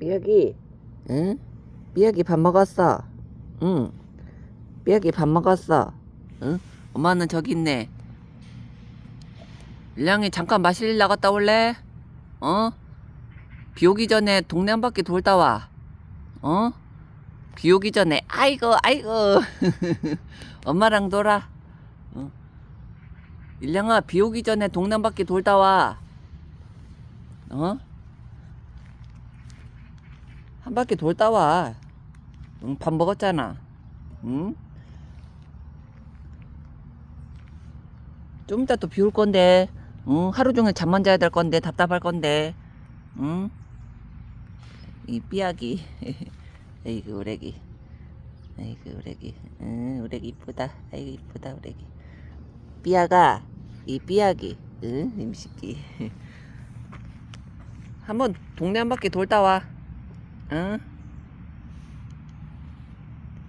삐약이, 응? 삐약이 밥 먹었어. 응. 삐약이 밥 먹었어. 응? 엄마는 저기 있네. 일량이 잠깐 마실 일 나갔다 올래? 어? 비 오기 전에 동네 한 바퀴 돌다 와. 어? 비 오기 전에 아이고 아이고 엄마랑 놀아. 어? 일량아 비 오기 전에 동네 한 바퀴 돌다 와. 어? 한 바퀴 돌다 와. 응, 밥 먹었잖아. 응? 좀 이따 또 비 올 건데. 응? 하루 종일 잠만 자야 될 건데 답답할 건데. 응? 이 삐약이. 에이그 우레기. 에이그 우레기. 응, 우레기 이쁘다. 아이고 이쁘다 우레기. 삐약아, 이 삐약이. 응, 임식기. 한번 동네 한 바퀴 돌다 와. 응?